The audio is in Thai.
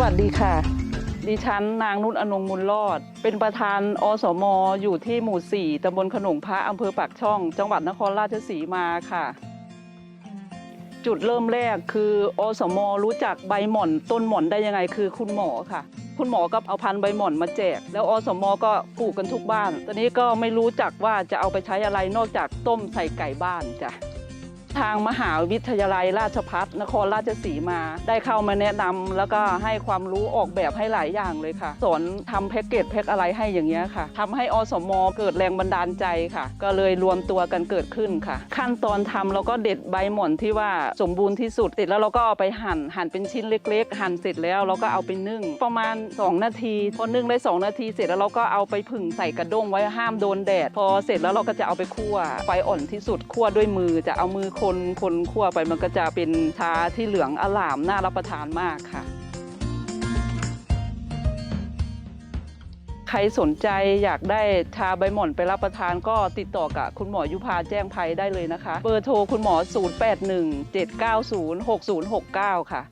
วัสดีค่ะ ดิฉันนางนุ่นอนงมูลรอด เป็นประธานอสมอยู่ที่หมู่ 4ตำบลขนงพระอำเภอปากช่อง จังหวัดนครราชสีมาค่ะ จุดเริ่มแรกคืออสมรู้จักใบหม่อนต้นหม่อนได้ยังไงคือคุณหมอค่ะ คุณหมอก็เอาพันธุ์ใบหม่อนมาแจก แล้วอสมก็ปลูกกันทุกบ้าน ตอนนี้ก็ไม่รู้จักว่าจะเอาไปใช้อะไรนอกจากต้มใส่ไก่บ้านจ้ะ ทางมหาวิทยาลัยราชพัฒนครราชสีมา ได้เข้ามาแนะนำแล้วก็ให้ความรู้ออกแบบให้หลายอย่างเลยค่ะ สอนทำแพ็กเกจแพ็กอะไรให้อย่างเงี้ยค่ะทำให้อสมเกิดแรงบันดาลใจค่ะ ก็เลยรวมตัวกันเกิดขึ้นค่ะ ขั้นตอนทำเราก็เด็ดใบหม่อนที่ว่าสมบูรณ์ที่สุดเสร็จแล้วเราก็เอาไปหั่นหั่นเป็นชิ้นเล็ก ๆ หั่นเสร็จแล้วเราก็เอาไปนึ่ง ประมาณ 2 นาทีพอนึ่งได้ 2 นาทีเสร็จแล้วเราก็เอาไปผึ่งใส่กระด้งไว้ห้ามโดนแดด พอเสร็จแล้วเราก็จะเอาไปคั่วไฟอ่อนที่สุดคั่วด้วยมือจะเอามือคนคนคั่วไปมันก็จะเป็นชาที่เหลืองอลามน่ารับประทานมากค่ะ ใครสนใจอยากได้ชาใบหม่อนไปรับประทานก็ติดต่อกับคุณหมอยุพาแจ้งภัยได้เลยนะคะ เบอร์โทรคุณหมอ 0817906069 ค่ะ